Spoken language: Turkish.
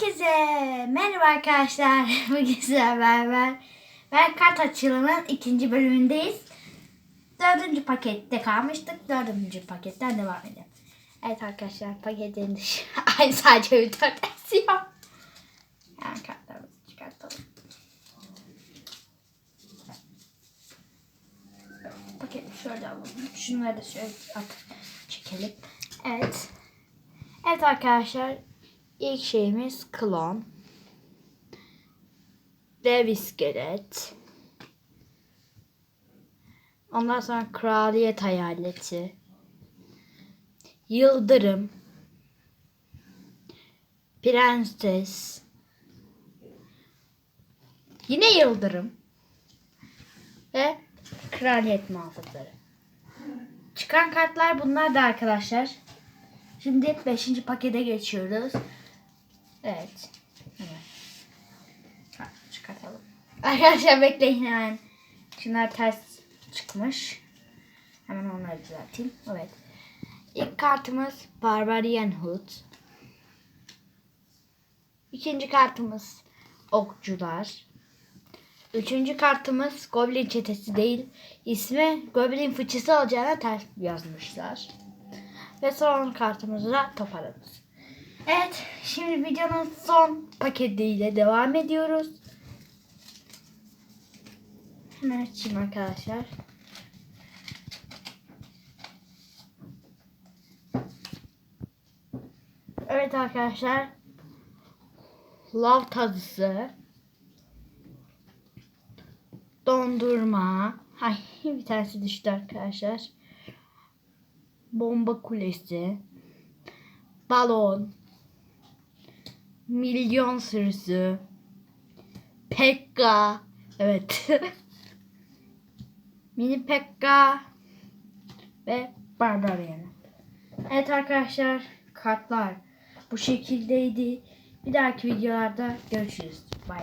Herkese merhaba arkadaşlar. Bugün sizlerle beraber ben kart açılımının ikinci bölümündeyiz. Dördüncü pakette kalmıştık. Dördüncü paketten devam edelim. Evet arkadaşlar paketin dışı aynı sadece bir dört esiyor. Yani kartlarımızı çıkartalım. Paketi şöyle alalım. Şunları da şöyle at çekelim. Evet. Evet arkadaşlar İlk şeyimiz klon. Dev iskelet. Ondan sonra kraliyet hayaleti. Yıldırım. Prenses. Yine yıldırım. Ve kraliyet muhafızları. Çıkan kartlar bunlar da arkadaşlar. Şimdi 5. pakete geçiyoruz. Evet. Ha, çıkartalım. Arkadaşlar bekleyin hemen. Şunlar ters çıkmış. Hemen onları düzelteyim. Evet. İlk kartımız Barbarian Hood. İkinci kartımız Okçular. Üçüncü kartımız Goblin çetesi değil. İsmi Goblin fıçısı olacağına ters yazmışlar. Ve son kartımız da Toparımız. Evet, şimdi videonun son paketiyle devam ediyoruz. Hemen açayım arkadaşlar. Evet arkadaşlar. Lav tazısı. Dondurma. Ay bir tanesi düştü arkadaşlar. Bomba kulesi. Balon. Milyon sürüsü. Pekka. Evet. Mini Pekka. Ve Barbarian. Evet arkadaşlar. Kartlar bu şekildeydi. Bir dahaki videolarda görüşürüz. Bye.